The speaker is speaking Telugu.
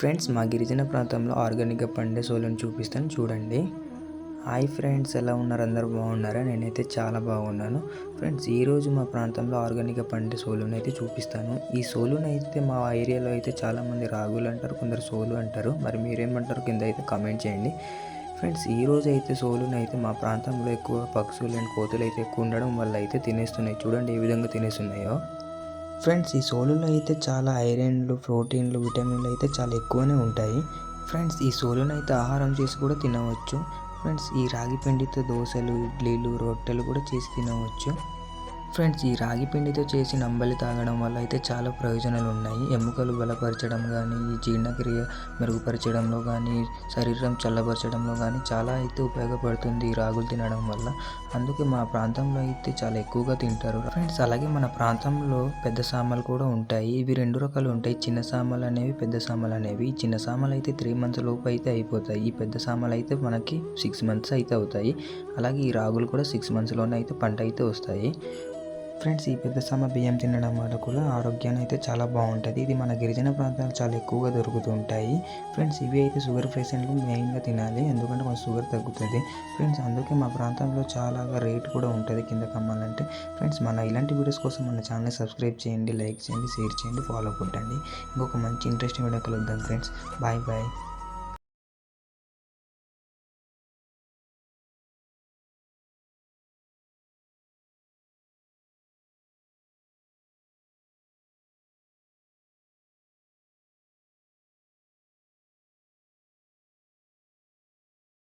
ఫ్రెండ్స్ మా గిరిజన ప్రాంతంలో ఆర్గానిక్గా పండే సోలను చూపిస్తాను. చూడండి. హాయ్ ఫ్రెండ్స్ ఎలా ఉన్నారు? అందరూ బాగున్నారా? నేనైతే చాలా బాగున్నాను. ఫ్రెండ్స్ ఈరోజు మా ప్రాంతంలో ఆర్గానిక్గా పండే సోలును అయితే చూపిస్తాను. ఈ సోలును అయితే మా ఏరియాలో అయితే చాలామంది రాగులు అంటారు కొందరు సోలు అంటారు. మరి మీరేమంటారు? కింద అయితే కామెంట్ చేయండి. ఫ్రెండ్స్ ఈ రోజు అయితే సోలును అయితే మా ప్రాంతంలో ఎక్కువ పక్షులు అండ్ కోతులు అయితే ఎక్కువ ఉండడం వల్ల అయితే తినేస్తున్నాయి. చూడండి ఏ విధంగా తినేస్తున్నాయో. ఫ్రెండ్స్ ఈ సోలులో అయితే చాలా ఐరన్లు ప్రోటీన్లు విటమిన్లు అయితే చాలా ఎక్కువనే ఉంటాయి. ఫ్రెండ్స్ ఈ సోలును అయితే ఆహారం చేసి కూడా తినవచ్చు. ఫ్రెండ్స్ ఈ రాగి పిండితో దోశలు ఇడ్లీలు రొట్టెలు కూడా చేసి తినవచ్చు. ఫ్రెండ్స్ ఈ రాగి పిండితో చేసి నంబలి తాగడం వల్ల అయితే చాలా ప్రయోజనాలు ఉన్నాయి ఎముకలు బలపరచడం కానీ ఈ జీర్ణక్రియ మెరుగుపరచడంలో కానీ శరీరం చల్లబరచడంలో కానీ చాలా అయితే ఉపయోగపడుతుంది ఈ రాగులు తినడం వల్ల. అందుకే మా ప్రాంతంలో అయితే చాలా ఎక్కువగా తింటారు. ఫ్రెండ్స్ అలాగే మన ప్రాంతంలో పెద్ద సామాలు కూడా ఉంటాయి. ఇవి రెండు రకాలు ఉంటాయి. చిన్న సామాలు అనేవి పెద్ద సామాలు అనేవి. చిన్న సామాలు అయితే త్రీ మంత్స్ లోపు అయితే అయిపోతాయి. ఈ పెద్ద సామాలు అయితే మనకి సిక్స్ మంత్స్ అయితే అవుతాయి. అలాగే ఈ రాగులు కూడా సిక్స్ మంత్స్లోనే అయితే పంట అయితే వస్తాయి. ఫ్రెండ్స్ ఈ పెద్ద సమ బియ్యం తినడం వల్ల కూడా ఆరోగ్యాన్ని అయితే చాలా బాగుంటుంది. ఇది మన గిరిజన ప్రాంతాలు చాలా ఎక్కువగా దొరుకుతూ ఉంటాయి ఫ్రెండ్స్ ఇవి అయితే షుగర్ పేషెంట్లు మెయిన్గా తినాలి. ఎందుకంటే మన షుగర్ తగ్గుతుంది. ఫ్రెండ్స్ అందుకే మా ప్రాంతంలో చాలా రేట్ కూడా ఉంటుంది కింద కమ్మాలంటే. ఫ్రెండ్స్ మన ఇలాంటి వీడియోస్ కోసం మన ఛానల్ సబ్స్క్రైబ్ చేయండి లైక్ చేయండి షేర్ చేయండి ఫాలో కొట్టండి. ఇంకొక మంచి ఇంట్రెస్టింగ్ వీడియో కలుద్దాం ఫ్రెండ్స్. Bye bye.